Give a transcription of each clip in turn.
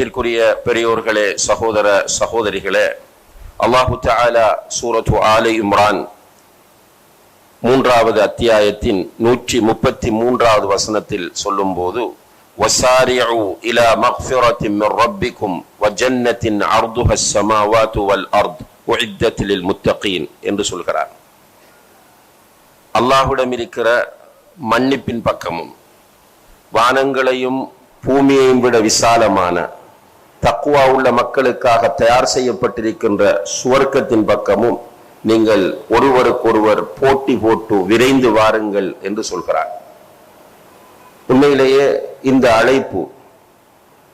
இதற்குரிய பெரியோர்களே சகோதர சகோதரிகளே அல்லாஹு தஆலா சூரத்து ஆலை இம்ரான் மூன்றாவது அத்தியாயத்தின் நூற்றி முப்பத்தி மூன்றாவது வசனத்தில் சொல்லும்போது وسارعوا إلى مغفرة من ربكم وجنة عرضها السماوات والأرض أعدت للمتقين என்று சொல்கிறார் அல்லாஹுடம் இருக்கிற மன்னிப்பின் பக்கமும் வானங்களையும் பூமியையும் விட விசாலமான தக்குவா உள்ள மக்களுக்காக தயார் செய்யப்பட்டிருக்கின்ற சுவர்க்கத்தின் பக்கமும் நீங்கள் ஒருவருக்கொருவர் போட்டி போட்டு விரைந்து வாருங்கள் என்று சொல்கிறார். உண்மையிலேயே இந்த அழைப்பு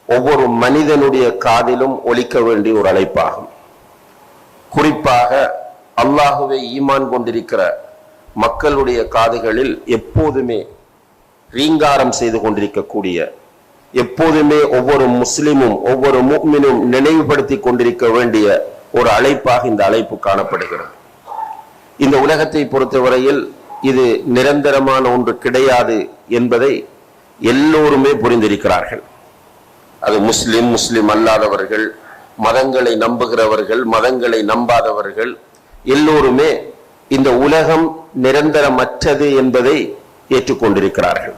ஒவ்வொரு மனிதனுடைய காதிலும் ஒழிக்க வேண்டிய ஒரு அழைப்பாகும். குறிப்பாக அல்லாஹுவை ஈமான் கொண்டிருக்கிற மக்களுடைய காதுகளில் எப்போதுமே ரீங்காரம் செய்து கொண்டிருக்கக்கூடிய எப்போதுமே ஒவ்வொரு முஸ்லிமும் ஒவ்வொரு முக்மினும் நினைவுபடுத்தி கொண்டிருக்க வேண்டிய ஒரு அழைப்பாக இந்த அழைப்பு காணப்படுகிறது. இந்த உலகத்தை பொறுத்தவரையில் இது நிரந்தரமான ஒன்று கிடையாது என்பதை எல்லோருமே புரிந்திருக்கிறார்கள். அது முஸ்லிம் முஸ்லிம் அல்லாதவர்கள் மதங்களை நம்புகிறவர்கள் மதங்களை நம்பாதவர்கள் எல்லோருமே இந்த உலகம் நிரந்தரமற்றது என்பதை ஏற்றுக்கொண்டிருக்கிறார்கள்.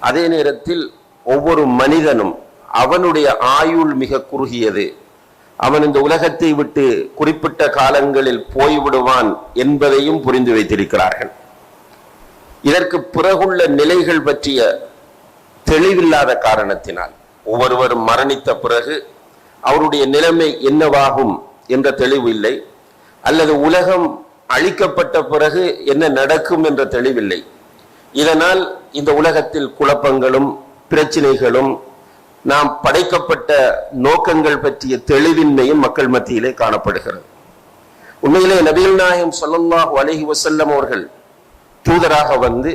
அதே நேரத்தில் ஒவ்வொரு மனிதனும் அவனுடைய ஆயுள் மிக குறுகியது. அவன் இந்த உலகத்தை விட்டு குறிப்பிட்ட காலங்களில் போய்விடுவான் என்பதையும் புரிந்து வைத்திருக்கிறார்கள். இதற்கு பிறகுள்ள நிலைகள் பற்றிய தெளிவில்லாத காரணத்தினால் ஒவ்வொருவரும் மரணித்த பிறகு அவருடைய நிலைமை என்னவாகும் என்ற தெளிவு இல்லை. அல்லது உலகம் அழிக்கப்பட்ட பிறகு என்ன நடக்கும் என்ற தெளிவில்லை. இதனால் இந்த உலகத்தில் குழப்பங்களும் பிரச்சனைகளும் நாம் படைக்கப்பட்ட நோக்கங்கள் பற்றிய தெளிவின்மையும் மக்கள் மத்தியிலே காணப்படுகிறது. உண்மையிலே நபிகள் நாயகம் சொல்லல்லாஹ் அலஹி வசல்லம் அவர்கள் தூதராக வந்து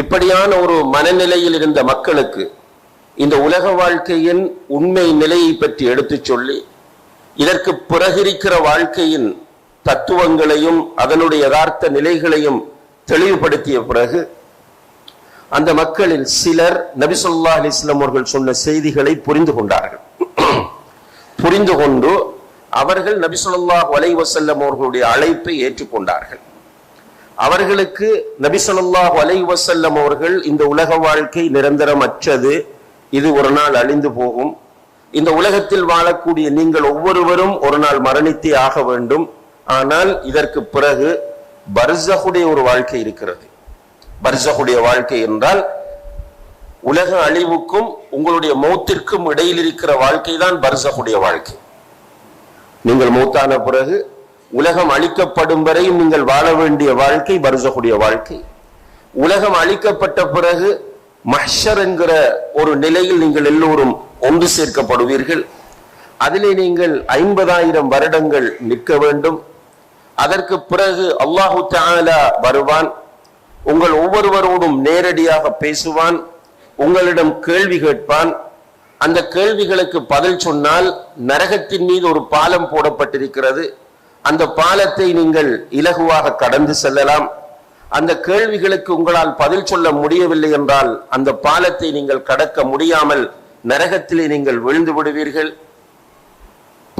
இப்படியான ஒரு மனநிலையில் இருந்த மக்களுக்கு இந்த உலக வாழ்க்கையின் உண்மை நிலையை பற்றி எடுத்துச் சொல்லி இதற்கு பிறகிருக்கிற வாழ்க்கையின் தத்துவங்களையும் அதனுடைய யதார்த்த நிலைகளையும் தெளிவுபடுத்திய பிறகு அந்த மக்களில் சிலர் நபிசுல்லா அலிஸ்லாம் அவர்கள் சொன்ன செய்திகளை புரிந்து கொண்டார்கள். புரிந்து கொண்டு அவர்கள் நபிசுல்லா வலை வசல்லம் அவர்களுடைய அழைப்பை ஏற்றுக்கொண்டார்கள். அவர்களுக்கு நபிசல்லா வலை வசல்லம் அவர்கள் இந்த உலக வாழ்க்கை நிரந்தரமற்றது இது ஒரு நாள் அழிந்து போகும். இந்த உலகத்தில் வாழக்கூடிய நீங்கள் ஒவ்வொருவரும் ஒரு நாள் மரணித்தே ஆக வேண்டும். ஆனால் இதற்கு பிறகு பர்சகுடைய ஒரு வாழ்க்கை இருக்கிறது. பர்சகுடைய வாழ்க்கை என்றால் உலக அழிவுக்கும் உங்களுடைய மௌத்திற்கும் இடையில் இருக்கிற வாழ்க்கை தான் பர்சகுடைய வாழ்க்கை. நீங்கள் மௌத்தான பிறகு உலகம் அழிக்கப்படும் வரையும் நீங்கள் வாழ வேண்டிய வாழ்க்கை பர்சகுடைய வாழ்க்கை. உலகம் அழிக்கப்பட்ட பிறகு மஹர் என்கிற ஒரு நிலையில் நீங்கள் எல்லோரும் ஒன்று சேர்க்கப்படுவீர்கள். அதிலே நீங்கள் ஐம்பதாயிரம் வருடங்கள் நிற்க வேண்டும். அதற்கு பிறகு அல்லாஹு தாலா வருவான். உங்கள் ஒவ்வொருவரோடும் நேரடியாக பேசுவான் உங்களிடம் கேள்வி கேட்பான். அந்த கேள்விகளுக்கு பதில் சொன்னால் நரகத்தின் மீது ஒரு பாலம் போடப்பட்டிருக்கிறது. அந்த பாலத்தை நீங்கள் இலகுவாக கடந்து செல்லலாம். அந்த கேள்விகளுக்கு உங்களால் பதில் சொல்ல முடியவில்லை என்றால் அந்த பாலத்தை நீங்கள் கடக்க முடியாமல் நரகத்திலே நீங்கள் விழுந்து விடுவீர்கள்.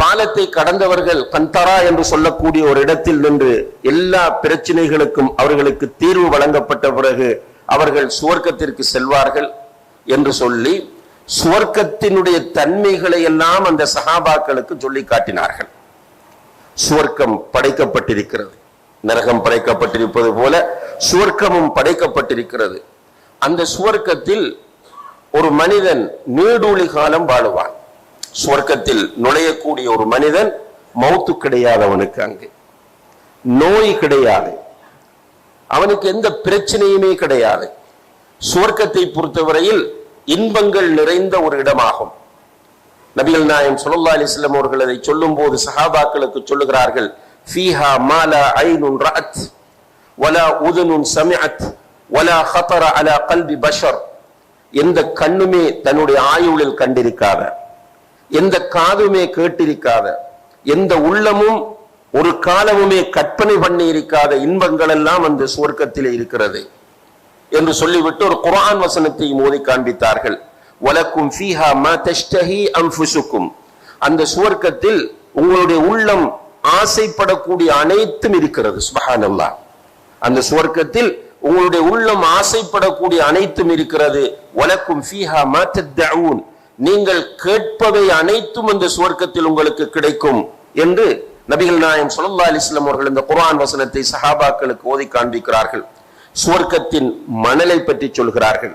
காலத்தை கடந்தவர்கள் கந்தரா என்று சொல்லக்கூடிய ஒரு இடத்தில் நின்று எல்லா பிரச்சனைகளுக்கும் அவர்களுக்கு தீர்வு வழங்கப்பட்ட பிறகு அவர்கள் சுவர்க்கத்திற்கு செல்வார்கள் என்று சொல்லி சுவர்க்கத்தினுடைய தன்மைகளை எல்லாம் அந்த சகாபாக்களுக்கு சொல்லி காட்டினார்கள். சுவர்க்கம் படைக்கப்பட்டிருக்கிறது. நரகம் படைக்கப்பட்டிருப்பது போல சுவர்க்கமும் படைக்கப்பட்டிருக்கிறது. அந்த சுவர்க்கத்தில் ஒரு மனிதன் நீடூழி காலம் வாழுவான். சுவர்க்கத்தில் நுழையக்கூடிய ஒரு மனிதன் மௌத்து கிடையாது அவனுக்கு அங்கு. நோய் கிடையாது. அவனுக்கு எந்த பிரச்சனையுமே கிடையாது. சுவர்க்கத்தை பொறுத்தவரையில் இன்பங்கள் நிறைந்த ஒரு இடமாகும். நபிகள் நாயம் சுல்லா அலிஸ்லம் அவர்கள் அதை சொல்லும் போது சஹாபாக்களுக்கு சொல்லுகிறார்கள் ஃபீஹா மாலா ஐனுன் ரஅத் வலா உதுனுன் சமிஅத் வலா ஹதர அலா கல்பி பஷர். எந்த கண்ணுமே தன்னுடைய ஆயுளில் கண்டிருக்காத. எந்த காதுமே கேட்டிருக்காத எந்த உள்ளமும் ஒரு காலமுமே கற்பனை பண்ணி இருக்காத இன்பங்கள் எல்லாம் அந்த சுவர்க்கத்திலே இருக்கிறது என்று சொல்லிவிட்டு ஒரு குரான் வசனத்தை மோதி காண்பித்தார்கள். வலக்கும் ஃபீஹா மா தஷ்டஹி அன்ஃபுசுக்கும். அந்த சுவர்க்கத்தில் உங்களுடைய உள்ளம் ஆசைப்படக்கூடிய அனைத்தும் இருக்கிறது சுபஹானல்லாஹ். அந்த சுவர்க்கத்தில் உங்களுடைய உள்ளம் ஆசைப்படக்கூடிய அனைத்தும் இருக்கிறது. வலக்கும் ஃபீஹா மா தத்தஊன். நீங்கள் கேட்பவை அனைத்தும் அந்த சுவர்க்கத்தில் உங்களுக்கு கிடைக்கும் என்று நபிகள் நாயம் ஸல்லல்லாஹு அலைஹி அவர்கள் இந்த குரான் வசனத்தை சஹாபாக்களுக்கு ஓதி காண்பிக்கிறார்கள். சுவர்க்கத்தின் மணலை பற்றி சொல்கிறார்கள்.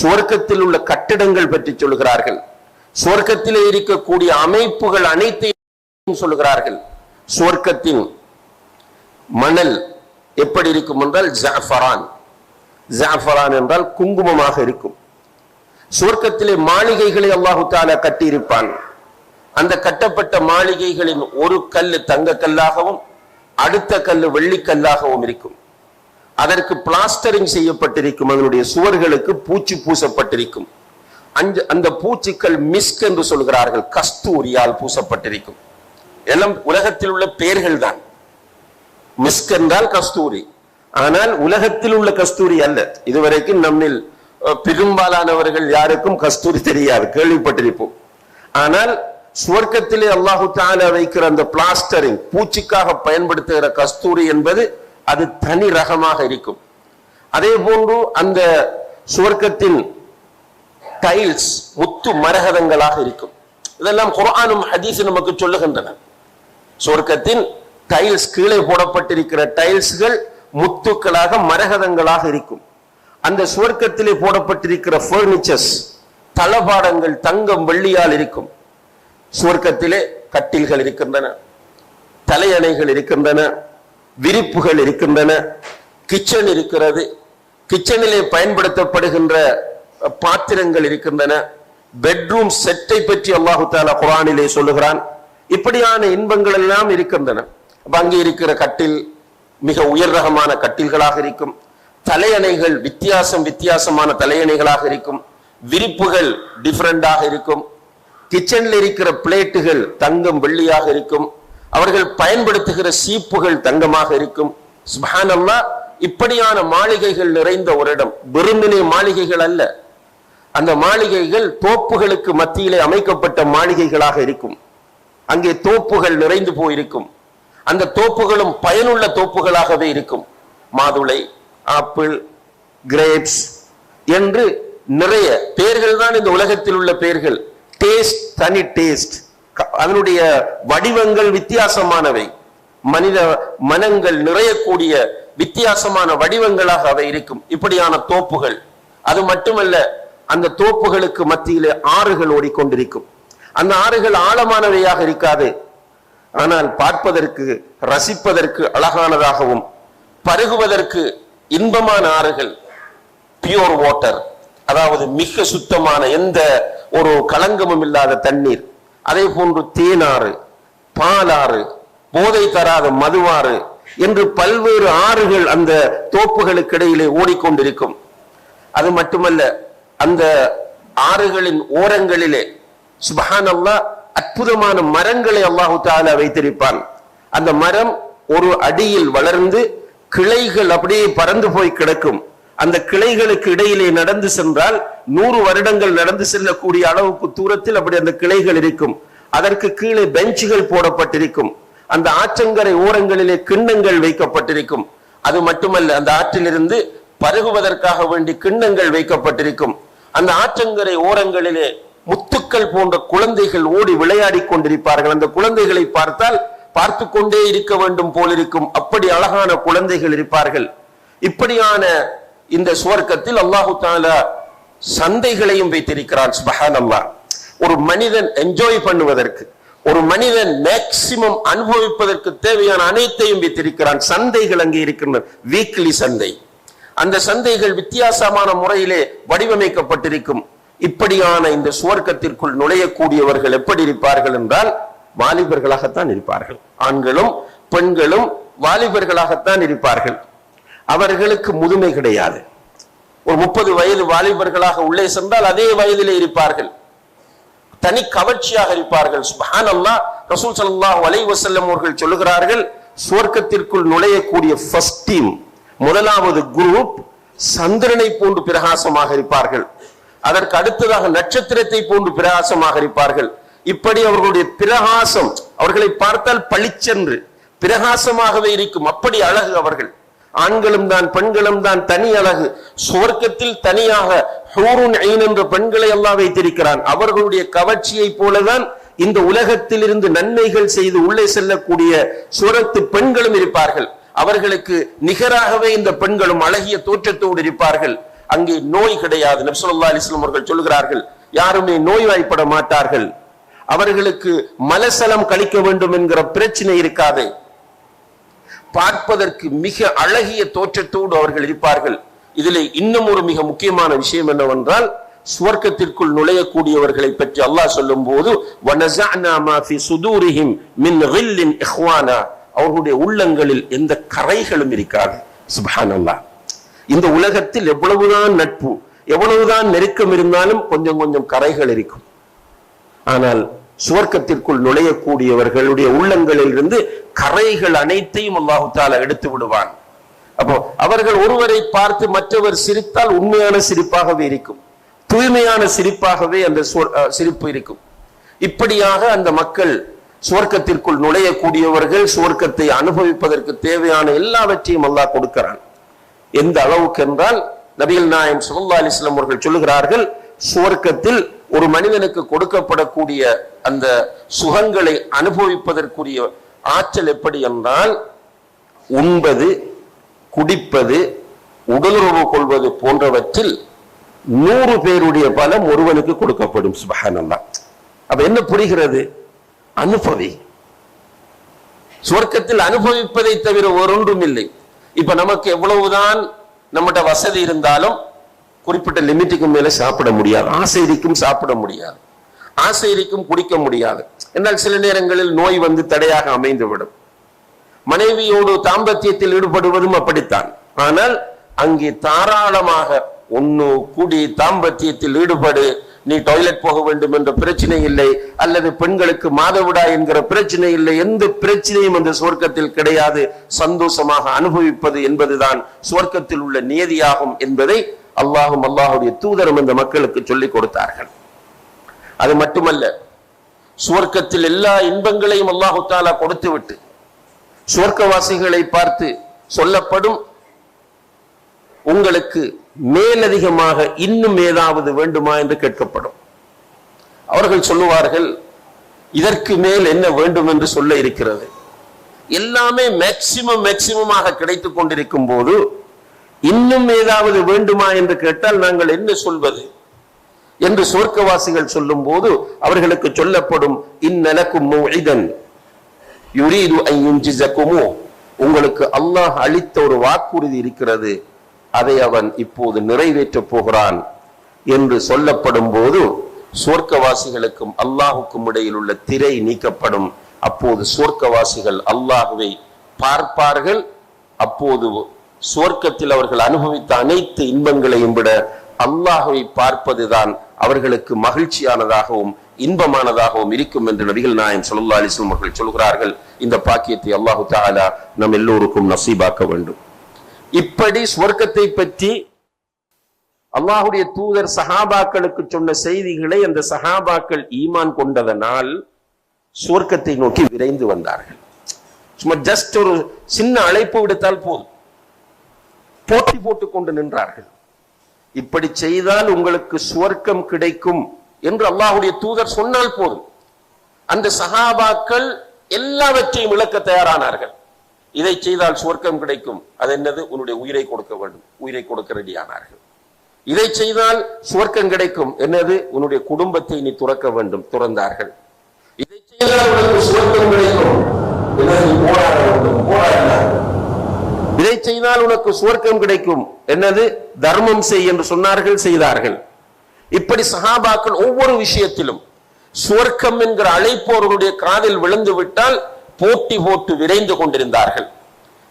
சுவர்க்கத்தில் உள்ள கட்டிடங்கள் பற்றி சொல்கிறார்கள். சுவர்க்கத்திலே இருக்கக்கூடிய அமைப்புகள் அனைத்தையும் சொல்கிறார்கள். சுவர்க்கத்தின் மணல் எப்படி இருக்கும் என்றால் ஜாஃபரான். ஜாஃபரான் என்றால் குங்குமமாக இருக்கும். சுவர்க்கத்திலே மாளிகைகளை அல்லாஹு தாலா கட்டியிருப்பான். அந்த கட்டப்பட்ட மாளிகைகளின் ஒரு கல்லு தங்க கல்லாகவும் அடுத்த கல்லு வெள்ளிக்கல்லாகவும் இருக்கும். அதற்கு பிளாஸ்டரிங் செய்யப்பட்டிருக்கும். அதனுடைய சுவர்களுக்கு பூச்சி பூசப்பட்டிருக்கும். அந்த அந்த பூச்சிக்கள் மிஸ்க் என்று சொல்கிறார்கள். கஸ்தூரியால் பூசப்பட்டிருக்கும். எல்லாம் உலகத்தில் உள்ள பெயர்கள் தான். மிஸ்க் என்றால் கஸ்தூரி. ஆனால் உலகத்தில் உள்ள கஸ்தூரி அல்ல. இதுவரைக்கும் நம்மில் பெரும்பாலானவர்கள் யாருக்கும் கஸ்தூரி தெரியாது கேள்விப்பட்டிருப்போம். ஆனால் சுவர்க்கத்திலே அல்லாஹு தால வைக்கிற அந்த பிளாஸ்டரிங் பூச்சிக்காக பயன்படுத்துகிற கஸ்தூரி என்பது அது தனி ரகமாக இருக்கும். அதே போன்று அந்த சுவர்க்கத்தின் டைல்ஸ் முத்து மரகதங்களாக இருக்கும். இதெல்லாம் குரானும் ஹதீஸும் நமக்கு சொல்லுகின்றன. சுவர்க்கத்தின் டைல்ஸ் கீழே போடப்பட்டிருக்கிற டைல்ஸ்கள் முத்துக்களாக மரகதங்களாக இருக்கும். அந்த சுவர்க்கத்திலே போடப்பட்டிருக்கிற ஃபர்னிச்சர்ஸ் தளபாடங்கள் தங்கம் வெள்ளியால் இருக்கும். சுவர்க்கத்திலே கட்டில்கள் இருக்கின்றன தலையணைகள் இருக்கின்றன விரிப்புகள் இருக்கின்றன கிச்சன் இருக்கிறது. கிச்சனிலே பயன்படுத்தப்படுகின்ற பாத்திரங்கள் இருக்கின்றன. பெட்ரூம் செட்டை பற்றி அல்லாஹு தாலா குரானிலே சொல்லுகிறான். இப்படியான இன்பங்கள் எல்லாம் இருக்கின்றன. அங்கே இருக்கிற கட்டில் மிக உயர் ரகமான கட்டில்களாக இருக்கும். தலையணைகள் வித்தியாசம் வித்தியாசமான தலையணைகளாக இருக்கும். விரிப்புகள் டிஃப்ரெண்டாக இருக்கும். கிச்சனில் இருக்கிற பிளேட்டுகள் தங்கம் வெள்ளியாக இருக்கும். அவர்கள் பயன்படுத்துகிற சீப்புகள் தங்கமாக இருக்கும். சுப்ஹானல்லாஹ் இப்படியான மாளிகைகள் நிறைந்த ஒரு இடம் வெறுமனே மாளிகைகள் அல்ல. அந்த மாளிகைகள் தோப்புகளுக்கு மத்தியிலே அமைக்கப்பட்ட மாளிகைகளாக இருக்கும். அங்கே தோப்புகள் நிறைந்து போயிருக்கும். அந்த தோப்புகளும் பயனுள்ள தோப்புகளாகவே இருக்கும். மாதுளை ஆப்பிள் கிரேப்ஸ் என்று நிறைய பெயர்கள் தான் இந்த உலகத்தில் உள்ள பெயர்கள் டேஸ்ட் தனி டேஸ்ட் அதனுடைய வடிவங்கள் வித்தியாசமானவை. மனித மனங்கள் நிறையக்கூடிய வித்தியாசமான வடிவங்களாக அவை இருக்கும். இப்படியான தோப்புகள். அது மட்டுமல்ல அந்த தோப்புகளுக்கு மத்தியிலே ஆறுகள் ஓடிக்கொண்டிருக்கும். அந்த ஆறுகள் ஆழமானவையாக இருக்காது. ஆனால் பார்ப்பதற்கு ரசிப்பதற்கு அழகானதாகவும் பருகுவதற்கு இன்பமான ஆறுகள் பியூர் வாட்டர் அதாவது மிக சுத்தமான எந்த ஒரு களங்கமும் இல்லாத தண்ணீர். அதே போன்று தேனாறு பாலாறு போதை தராத மதுவாறு என்று பல்வேறு ஆறுகள் அந்த தோப்புகளுக்கு இடையிலே ஓடிக்கொண்டிருக்கும். அது மட்டுமல்ல அந்த ஆறுகளின் ஓரங்களிலே சுபஹான் அற்புதமான மரங்களை அல்லாஹு தாலா வைத்திருப்பான். அந்த மரம் ஒரு அடியில் வளர்ந்து கிளைகள் அப்படியே பறந்து போய் கிடக்கும். அந்த கிளைகளுக்கு இடையிலே நடந்து சென்றால் நூறு வருடங்கள் நடந்து செல்லக்கூடிய அளவுக்கு தூரத்தில் அப்படி அந்த கிளைகள் இருக்கும். அதற்கு கீழே பெஞ்சுகள் போடப்பட்டிருக்கும். அந்த ஆற்றங்கரை ஓரங்களிலே கிண்ணங்கள் வைக்கப்பட்டிருக்கும். அது மட்டுமல்ல அந்த ஆற்றிலிருந்து பருகுவதற்காக வேண்டி கிண்ணங்கள் வைக்கப்பட்டிருக்கும். அந்த ஆற்றங்கரை ஓரங்களிலே முத்துக்கள் போன்ற குழந்தைகள் ஓடி விளையாடி கொண்டிருப்பார்கள். அந்த குழந்தைகளை பார்த்தால் பார்த்து கொண்டே இருக்க வேண்டும் போலிருக்கும். அப்படி அழகான குழந்தைகள் இருப்பார்கள். இப்படியான இந்த சுவர்க்கத்தில் அல்லாஹு தாலா சந்தைகளையும் வைத்திருக்கிறான் சுபஹான் அல்லாஹ் ஒரு மனிதன் என்ஜாய் பண்ணுவதற்கு ஒரு மனிதன் மேக்சிமம் அனுபவிப்பதற்கு தேவையான அனைத்தையும் வைத்திருக்கிறான். சந்தைகள் அங்கே இருக்கின்றன. வீக்லி சந்தை. அந்த சந்தைகள் வித்தியாசமான முறையிலே வடிவமைக்கப்பட்டிருக்கும். இப்படியான இந்த சுவர்க்கத்திற்குள் நுழையக்கூடியவர்கள் எப்படி இருப்பார்கள் என்றால் வாலிபர்களாகத்தான் இருப்பார்கள். ஆண்களும் பெண்களும் வாலிபர்களாகத்தான் இருப்பார்கள். அவர்களுக்கு முதுமை கிடையாது. ஒரு முப்பது வயது வாலிபர்களாக உள்ளே சென்றால் அதே வயதிலே இருப்பார்கள். தனி கவர்ச்சியாக இருப்பார்கள். சுபான் அல்லாஹ் ரசூல் சல்லா அலைஹி வசல்லம் அவர்கள் சொல்லுகிறார்கள் சுவர்க்கத்திற்குள் நுழையக்கூடிய ஃபர்ஸ்ட் டீம் முதலாவது குரூப் சந்திரனை போன்று பிரகாசமாக இருப்பார்கள். அதற்கு அடுத்ததாக நட்சத்திரத்தை போன்று பிரகாசமாக இருப்பார்கள். இப்படி அவர்களுடைய பிரகாசம் அவர்களை பார்த்தால் பளிச்சென்று பிரகாசமாகவே இருக்கும். அப்படி அழகு அவர்கள். ஆண்களும் தான் பெண்களும் தான் தனி அழகு. சுவர்க்கத்தில் தனியாக ஹூருன் ஐன் என்ற பெண்களை எல்லாம் வைத்திருக்கிறான். அவர்களுடைய கவர்ச்சியை போலதான் இந்த உலகத்தில் இருந்து நன்மைகள் செய்து உள்ளே செல்லக்கூடிய சுரத்து பெண்களும் இருப்பார்கள். அவர்களுக்கு நிகராகவே இந்த பெண்களும் அழகிய தோற்றத்தோடு இருப்பார்கள். அங்கே நோய் கிடையாது. நப்சுல்லா அலிஸ்லாம் அவர்கள் சொல்கிறார்கள் யாருமே நோய்வாய்ப்பட மாட்டார்கள். அவர்களுக்கு மலசலம் கழிக்க வேண்டும் என்கிற பிரச்சனை இருக்காது. பார்ப்பதற்கு மிக அழகிய தோற்றத்தோடு அவர்கள் இருப்பார்கள். இதில் இன்னும் ஒரு மிக முக்கியமான விஷயம் என்னவென்றால் சுவர்க்கத்திற்குள் நுழையக்கூடியவர்களை பற்றி அல்லாஹ் சொல்லும் போது அவர்களுடைய உள்ளங்களில் எந்த கரைகளும் இருக்காது. சுபான் அல்லா இந்த உலகத்தில் எவ்வளவுதான் நட்பு எவ்வளவுதான் நெருக்கம் இருந்தாலும் கொஞ்சம் கொஞ்சம் கரைகள் இருக்கும். ஆனால் சுவர்க்கத்திற்குள் நுழையக்கூடியவர்களுடைய உள்ளங்களில் இருந்து கரைகள் அனைத்தையும் அல்லாஹு தாலா எடுத்து விடுவான். அப்போ அவர்கள் ஒருவரை பார்த்து மற்றவர் சிரித்தால் உண்மையான சிரிப்பாகவே இருக்கும். தூய்மையான சிரிப்பாகவே அந்த சிரிப்பு இருக்கும். இப்படியாக அந்த மக்கள் சுவர்க்கத்திற்குள் நுழையக்கூடியவர்கள் சுவர்க்கத்தை அனுபவிப்பதற்கு தேவையான எல்லாவற்றையும் அல்லாஹ் கொடுக்கிறான். எந்த அளவுக்கு என்றால் நபிகள் நாயம் சுல்லா அலிஸ்லாம் அவர்கள் சொல்லுகிறார்கள் சுவர்க்கத்தில் ஒரு மனிதனுக்கு கொடுக்கப்படக்கூடிய அந்த சுகங்களை அனுபவிப்பதற்குரிய ஆற்றல் எப்படி என்றால் உண்பது குடிப்பது உடலுறவு கொள்வது போன்றவற்றில் நூறு பேருடைய பலம் ஒருவனுக்கு கொடுக்கப்படும் சுபஹானல்லா. அப்ப என்ன புரிகிறது? அனுபவி. சுவர்க்கத்தில் அனுபவிப்பதை தவிர ஒன்றும் இல்லை இப்ப நமக்கு எவ்வளவுதான் நம்மகிட்ட வசதி இருந்தாலும் குறிப்பிட்ட லிமிட்டுக்கு மேலே சாப்பிட முடியாது. ஆசைரிக்கும் சாப்பிட முடியாது. ஆசைரிக்கும் குடிக்க முடியாது. என்றால் சில நேரங்களில் நோய் வந்து தடையாக அமைந்துவிடும். மனைவியோடு தாம்பத்தியத்தில் ஈடுபடுவதும் அப்படித்தான். ஆனால் அங்கே தாராளமாக ஒன்னு கூடி தாம்பத்தியத்தில் ஈடுபடு நீ டாய்லெட் போக வேண்டும் என்ற பிரச்சனை இல்லை அல்லது பெண்களுக்கு மாதவிடா என்கிற பிரச்சனை இல்லை எந்த பிரச்சனையும் அந்த சுவர்க்கத்தில் கிடையாது. சந்தோஷமாக அனுபவிப்பது என்பதுதான் சுவர்க்கத்தில் உள்ள நியதியாகும் என்பதை அல்லாஹும் அல்லாஹுடைய தூதரும் இந்த மக்களுக்கு சொல்லிக் கொடுத்தார்கள். அது மட்டுமல்ல சுவர்க்கத்தில் எல்லா இன்பங்களையும் அல்லாஹு தாலா கொடுத்து விட்டு சுவர்க்கவாசிகளை பார்த்து சொல்லப்படும் உங்களுக்கு மேலதிகமாக இன்னும் ஏதாவது வேண்டுமா என்று கேட்கப்படும். அவர்கள் சொல்லுவார்கள் இதற்கு மேல் என்ன வேண்டும் என்று சொல்ல இருக்கிறது. எல்லாமே மேக்சிமம் மேக்சிமமாக கிடைத்துக் கொண்டிருக்கும் போது இன்னும் ஏதாவது வேண்டுமா என்று கேட்டால் நாங்கள் என்ன சொல்வது? என்று சொர்க்கவாசிகள் சொல்லும் போது அவர்களுக்கு சொல்லப்படும் இந்நலக்கும் உங்களுக்கு அல்லாஹ் அளித்த ஒரு வாக்குறுதி இருக்கிறது. அதை அவன் இப்போது நிறைவேற்றப் போகிறான் என்று சொல்லப்படும் போது சுவர்க்கவாசிகளுக்கும் அல்லாஹுக்கும் இடையில் உள்ள திரை நீக்கப்படும். அப்போது சுவர்க்கவாசிகள் அல்லாஹுவை பார்ப்பார்கள். அப்போது சுவர்க்கத்தில் அவர்கள் அனுபவித்த அனைத்து இன்பங்களையும் விட அல்லாஹுவை பார்ப்பதுதான் அவர்களுக்கு மகிழ்ச்சியானதாகவும் இன்பமானதாகவும் இருக்கும் என்று நபிகள் நாயம் சொல்லா அலிஸ்லம் அவர்கள் சொல்கிறார்கள். இந்த பாக்கியத்தை அல்லாஹு தாலா நம் எல்லோருக்கும் நசீபாக்க வேண்டும். இப்படி சுவர்க்கத்தை பற்றி அல்லாஹுடைய தூதர் சஹாபாக்களுக்கு சொன்ன செய்திகளை அந்த சஹாபாக்கள் ஈமான் கொண்டதனால் சுவர்க்கத்தை நோக்கி விரைந்து வந்தார்கள். சும்மா ஜஸ்ட் ஒரு சின்ன அழைப்பு விடுத்தால் போதும். போட்டி போட்டுக் கொண்டு நின்றார்கள். இப்படி செய்தால் உங்களுக்கு சுவர்க்கம் கிடைக்கும் என்று அல்லாஹுடைய தூதர் சொன்னால் போதும். அந்த சகாபாக்கள் எல்லாவற்றையும் இழக்க தயாரானார்கள். இதை செய்தால் சுவர்க்கம் கிடைக்கும். அது என்னது? உன்னுடைய உயிரை கொடுக்க வேண்டும். உயிரை கொடுக்க ரெடியானார்கள். இதை செய்தால் சுவர்க்கம் கிடைக்கும். என்னது? உன்னுடைய குடும்பத்தை நீ துறக்க வேண்டும். துறந்தார்கள். இதை செய்தால் உனக்கு சுவர்க்கம் கிடைக்கும் போராட வேண்டும் போராடினார்கள் இதை செய்தால் உனக்கு சுவர்க்கம் கிடைக்கும். என்னது? தர்மம் செய் என்று சொன்னார்கள் செய்தார்கள். இப்படி சகாபாக்கள் ஒவ்வொரு விஷயத்திலும் சுவர்க்கம் என்கிற அழைப்போர்களுடைய காதில் விழுந்து விட்டால் போட்டி போட்டு விரைந்து கொண்டிருந்தார்கள்.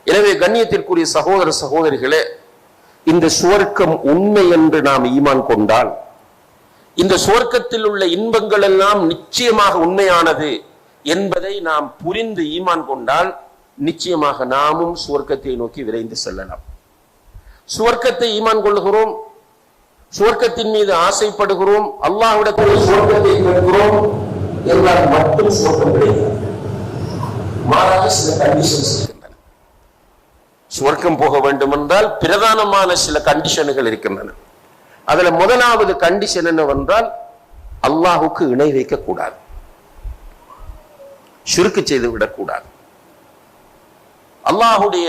எனவே கண்ணியத்திற்குரிய சகோதர சகோதரிகளே இந்த சுவர்க்கம் உண்மை என்று நாம் ஈமான் கொண்டால் இந்த சுவர்க்கத்தில் உள்ள இன்பங்கள் எல்லாம் நிச்சயமாக உண்மையானது என்பதை நாம் புரிந்து ஈமான் கொண்டால் நிச்சயமாக நாமும் சுவர்க்கத்தை நோக்கி விரைந்து செல்லலாம். சுவர்க்கத்தை ஈமான் கொள்ளுகிறோம். சுவர்க்கத்தின் மீது ஆசைப்படுகிறோம். அல்லாஹ்விடத்தில் சுவர்க்கத்தை கேட்கிறோம். என்றால் மட்டும் சுவர்க்கம் கிடையாது. மாறாக சில கண்டிஷன்ஸ் இருக்கின்றன. சுவர்க்கம் போக வேண்டும் என்றால் பிரதானமான சில கண்டிஷன்கள் இருக்கின்றன. அதுல முதலாவது கண்டிஷன் என்னவென்றால் அல்லாஹுக்கு இணை வைக்க கூடாது சுருக்கு செய்து விடக்கூடாது. அல்லாஹுடைய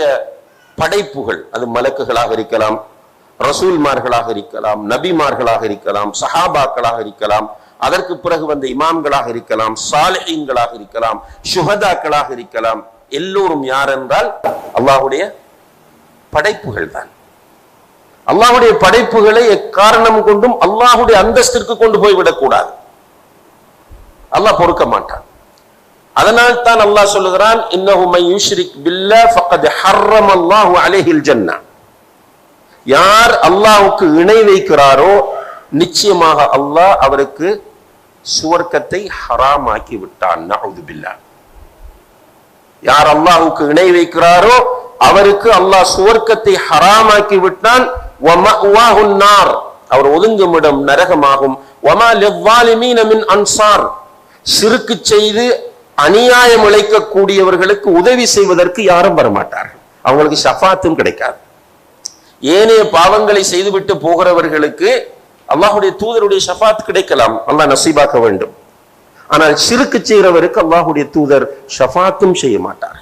படைப்புகள் அது மலக்குகளாக இருக்கலாம் ரசூல்மார்களாக இருக்கலாம் நபிமார்களாக இருக்கலாம் சஹாபாக்களாக இருக்கலாம் அதற்கு பிறகு வந்த இமாம்களாக இருக்கலாம் சாலிஹீன்களாக இருக்கலாம் சுகதாக்களாக இருக்கலாம் எல்லோரும் யார் என்றால் அல்லாஹுடைய படைப்புகள் தான். அல்லாஹுடைய படைப்புகளை எக்காரணம் கொண்டும் அல்லாஹுடைய அந்தஸ்திற்கு கொண்டு போய் விடக்கூடாது அல்லாஹ் பொறுக்க மாட்டான். அதனால் தான் அல்லாஹ் சொல்லுகிறான் இன்னஹு மை யுஷ்ரிக் ஃபக்கத் ஹர்ரம் அல்லாஹு அலைஹில் ஜன்னா. யார் அல்லாஹுக்கு இணை வைக்கிறாரோ நிச்சயமாக அல்லாஹ் அவருக்கு சுவர்க்கத்தை ஹராமாக்கி விட்டான். நவுது பில்லாஹ். யார் அல்லாஹுக்கு இணை வைக்கிறாரோ அவருக்கு அல்லாஹ் சுவர்க்கத்தை ஹராமாக்கி விட்டான். வமஅவாஹுன் நார். அவர் ஒதுங்குமிடம் நரகமாகும். வமா லிவ்வாலிமீன மின் அன்சார். சிறுக்கு செய்து அநியாயம் இழைக்கக்கூடியவர்களுக்கு உதவி செய்வதற்கு யாரும் வரமாட்டார்கள். அவங்களுக்கு ஷஃபாத்தும் கிடைக்காது. ஏனைய பாவங்களை செய்துவிட்டு போகிறவர்களுக்கு அல்லாஹுடைய தூதருடைய ஷஃபாத் கிடைக்கலாம். அல்லாஹ் நசீபாக்க வேண்டும். ஆனால் சிறுக்கு செய்கிறவருக்கு அல்லாஹுடைய தூதர் ஷஃபாத்தும் செய்ய மாட்டார்.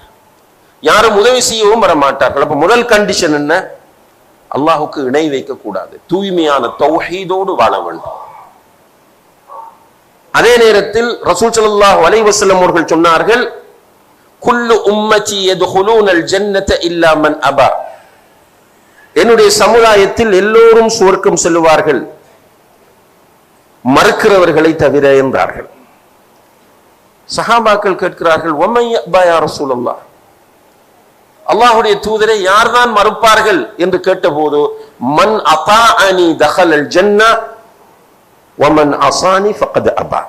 யாரும் உதவி செய்யவும் வர மாட்டார்கள் அப்ப முதல் கண்டிஷன் என்ன? அல்லாஹுக்கு இணை வைக்க கூடாது தூய்மையான தௌஹீதோடு வாழ வேண்டும். அதே நேரத்தில் ரசூல் சல்லாஹ் அலைஹி அவர்கள் சொன்னார்கள் குல்லு உம்மச்சி யதுகுலூனல் ஜன்னத இல்லா அபா. என்னுடைய சமுதாயத்தில் எல்லோரும் சுவர்க்கம் செல்லுவார்கள் மறுக்கிறவர்களை தவிர என்றார்கள். சஹாபாக்கள் கேட்கிறார்கள் ஒமைய அபா யா ரசூலல்லாஹ்? அல்லாஹுடைய தூதரை யார்தான் மறுப்பார்கள் என்று கேட்டபோது மன் அதாஅனி தஹலல் ஜன்னா ஒமன் அசானி ஃபக்கத் அபா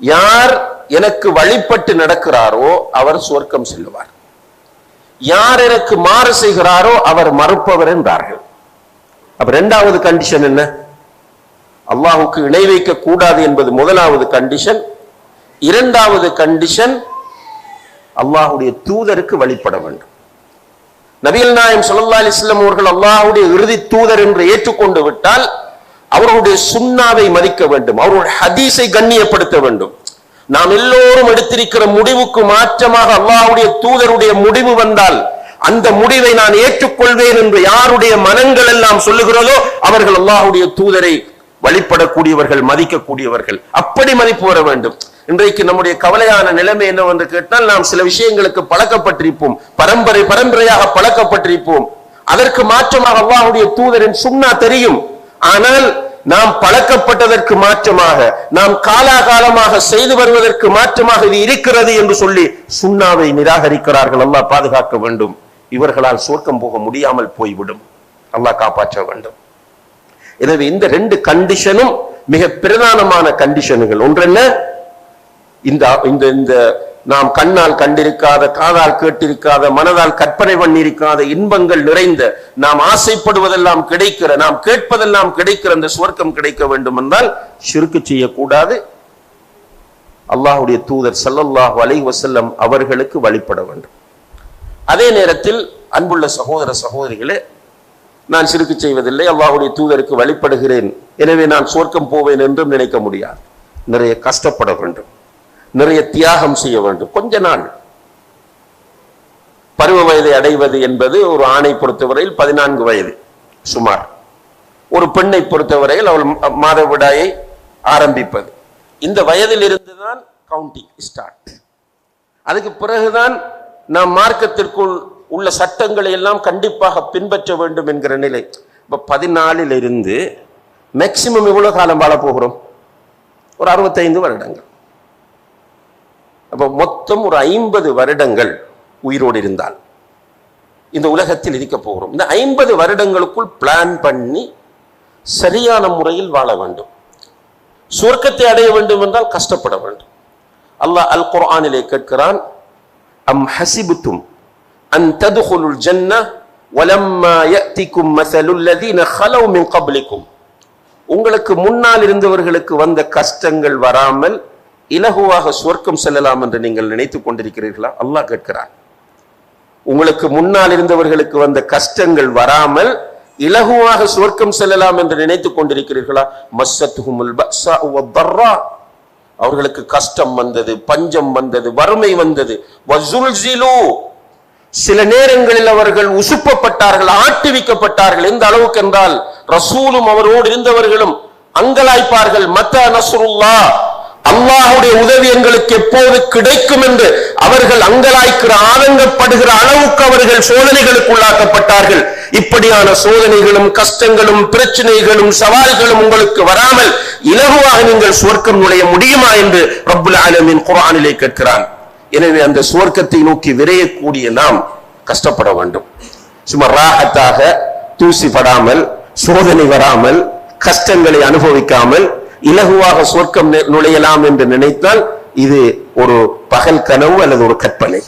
யார் எனக்கு வழிபட்டு நடக்கிறாரோ அவர் சுவர்க்கம் செல்லுவார். யார் எனக்கு மாறு செய்கிறாரோ அவர் மறுப்பவர் என்றார்கள் அப்ப ரெண்டாவது கண்டிஷன் என்ன? அல்லாஹுக்கு இணை வைக்க கூடாது என்பது முதலாவது கண்டிஷன் இரண்டாவது கண்டிஷன் அல்லாஹுடைய தூதருக்கு வழிபட வேண்டும். நபிகள் நாயம் ஸல்லல்லாஹு அலிஸ்லம் அவர்கள் அல்லாஹுடைய இறுதி தூதர் என்று ஏற்றுக்கொண்டு விட்டால் அவர்களுடைய சுண்ணாவை மதிக்க வேண்டும். அவருடைய ஹதீஸை கண்ணியப்படுத்த வேண்டும். நாம் எல்லோரும் எடுத்திருக்கிற முடிவுக்கு மாற்றமாக அல்லாவுடைய தூதருடைய முடிவு வந்தால் அந்த முடிவை நான் ஏற்றுக்கொள்வேன் என்று யாருடைய மனங்கள் எல்லாம் சொல்லுகிறதோ அவர்கள் அல்லாஹுடைய தூதரை வழிபடக்கூடியவர்கள் மதிக்கக்கூடியவர்கள். அப்படி மதிப்பு வர வேண்டும். இன்றைக்கு நம்முடைய கவலையான நிலைமை என்னவென்று கேட்டால் நாம் சில விஷயங்களுக்கு பழக்கப்பட்டிருப்போம். பரம்பரை பரம்பரையாக பழக்கப்பட்டிருப்போம். அதற்கு மாற்றமாக அல்லாஹுடைய தூதரின் சுண்ணா தெரியும். ஆனால் நாம் பழக்கப்பட்டதற்கு மாற்றமாக நாம் காலாகாலமாக செய்து வருவதற்கு மாற்றமாக இது இருக்கிறது என்று சொல்லி சுண்ணாவை நிராகரிக்கிறார்கள். அல்லாஹ் பாதுகாக்க வேண்டும். இவர்களால் சோர்க்கம் போக முடியாமல் போய்விடும். அல்லாஹ் காப்பாற்ற வேண்டும். எனவே இந்த ரெண்டு கண்டிஷனும் மிக பிரதானமான கண்டிஷனுகள் ஒன்று என்ன இந்த இந்த இந்த நாம் கண்ணால் கண்டிருக்காத காதால் கேட்டிருக்காத மனதால் கற்பனை பண்ணியிருக்காத இன்பங்கள் நிறைந்த நாம் ஆசைப்படுவதெல்லாம் கிடைக்கிற நாம் கேட்பதெல்லாம் கிடைக்கிற அந்த சுவர்க்கம் கிடைக்க வேண்டும் என்றால் சிறுக்கு செய்யக்கூடாது. அல்லாஹுடைய தூதர் சல்லல்லாஹு அலை வசல்லம் அவர்களுக்கு வழிபட வேண்டும். அதே நேரத்தில் அன்புள்ள சகோதர சகோதரிகளே நான் சிறுக்கு செய்வதில்லை அல்லாஹுடைய தூதருக்கு வழிபடுகிறேன். எனவே நான் சுவர்க்கம் போவேன் என்றும் நினைக்க முடியாது. நிறைய கஷ்டப்பட வேண்டும். நிறைய தியாகம் செய்ய வேண்டும். கொஞ்ச நாள். பருவ வயதை அடைவது என்பது ஒரு ஆணை பொறுத்தவரையில் பதினான்கு வயது சுமார். ஒரு பெண்ணை பொறுத்தவரையில் அவள் மாதவிடாயை ஆரம்பிப்பது. இந்த வயதில் இருந்துதான் கவுண்டிங் ஸ்டார்ட் அதுக்கு பிறகுதான் நாம் மார்க்கத்திற்குள் உள்ள சட்டங்களை எல்லாம் கண்டிப்பாக பின்பற்ற வேண்டும் என்கிற நிலை. இப்போ பதினாலில் இருந்து மேக்சிமம் இவ்வளோ காலம் வாழ போகிறோம் ஒரு அறுபத்தைந்து வருடங்கள். அப்போ மொத்தம் ஒரு ஐம்பது வருடங்கள் உயிரோடு இருந்தால். இந்த உலகத்தில் இருக்க போகிறோம். இந்த ஐம்பது வருடங்களுக்குள் பிளான் பண்ணி சரியான முறையில் வாழ வேண்டும். சுவர்க்கத்தை அடைய வேண்டும் என்றால் கஷ்டப்பட வேண்டும். அல்லாஹ் அல் குர்ஆனிலே கேட்கிறான் அம் ஹசிபுத்தும் அன் ததுகுலுல் ஜன்ன வலம்மா யத்திக்கும் மசலுல்லதீன ஹலவு மின் கப்லிக்கும். உங்களுக்கு முன்னால் இருந்தவர்களுக்கு வந்த கஷ்டங்கள் வராமல் இலகுவாக சுவர்க்கம் செல்லலாம் என்று நீங்கள் நினைத்துக் கொண்டிருக்கிறீர்களா? அல்லாஹ் கேட்கிறார் உங்களுக்கு முன்னால் இருந்தவர்களுக்கு வந்த கஷ்டங்கள் வராமல் இலகுவாக சுவர்க்கம் செல்லலாம் என்று நினைத்துக் கொண்டிருக்கிறீர்களா? மஸ்ஸத்துஹுமுல் பஸ்ஸா வத்தர்ரா. அவர்களுக்கு கஷ்டம் வந்தது பஞ்சம் வந்தது வறுமை வந்தது. வசுல்ஜிலு சில நேரங்களில் அவர்கள் உசுப்பப்பட்டார்கள் ஆட்டுவிக்கப்பட்டார்கள். எந்த அளவுக்கு என்றால் ரசூலும் அவரோடு இருந்தவர்களும் அங்கலாய்ப்பார்கள். மத்த நஸ்ருல்லா அல்லாஹுடைய உதவி எங்களுக்கு எப்போது கிடைக்கும் என்று அவர்கள் அங்கலாய்க்கிற ஆதங்கப்படுகிற அளவுக்கு அவர்கள் சோதனைகளுக்கு உள்ளாக்கப்பட்டார்கள். இப்படியான சோதனைகளும் கஷ்டங்களும் பிரச்சனைகளும் சவால்களும் உங்களுக்கு வராமல் இலகுவாக நீங்கள் சுவர்க்கம் நுழைய முடியுமா என்று ரப்புல் ஆலமின் குரானிலே கேட்கிறான். எனவே அந்த சுவர்க்கத்தை நோக்கி விரையக்கூடிய நாம் கஷ்டப்பட வேண்டும். சும்மா ராகத்தாக தூசி படாமல் சோதனை வராமல் கஷ்டங்களை அனுபவிக்காமல் இலகுவாக சொர்க்கம் நுழையலாம் என்று நினைத்தால் இது ஒரு பகல் கனவு அல்லது ஒரு கற்பனை.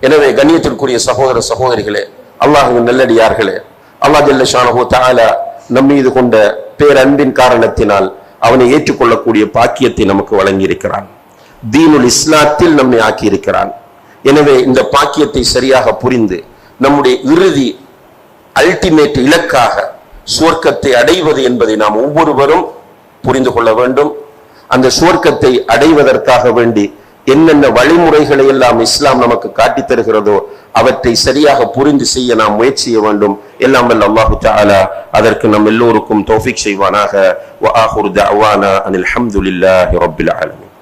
எனவே கண்ணியத்திற்குரிய சகோதர சகோதரிகளே அல்லாஹின் நல்லடியார்களே அல்லாஹ் ஜல்ல ஷானஹு நம் மீது கொண்ட பேரன்பின் காரணத்தினால் அவனை ஏற்றுக்கொள்ளக்கூடிய பாக்கியத்தை நமக்கு வழங்கியிருக்கிறான். தீனுல் இஸ்லாத்தில் நம்மை ஆக்கியிருக்கிறான். எனவே இந்த பாக்கியத்தை சரியாக புரிந்து நம்முடைய இறுதி அல்டிமேட் இலக்காக சுவர்க்கத்தை அடைவது என்பதை நாம் ஒவ்வொருவரும் புரிந்து கொள்ள வேண்டும். அந்த சுவர்க்கத்தை அடைவதற்காக வேண்டி என்னென்ன வழிமுறைகளை எல்லாம் இஸ்லாம் நமக்கு காட்டி தருகிறதோ அவற்றை சரியாக புரிந்து செய்ய நாம் முயற்சிய வேண்டும். எல்லாம் வல்ல அல்லாஹு தாலா அதற்கு நம் எல்லோருக்கும் தோஃபிக் செய்வானாக. அனில் அஹமதுல்லாஹி ரப்பில் ஆலமின்.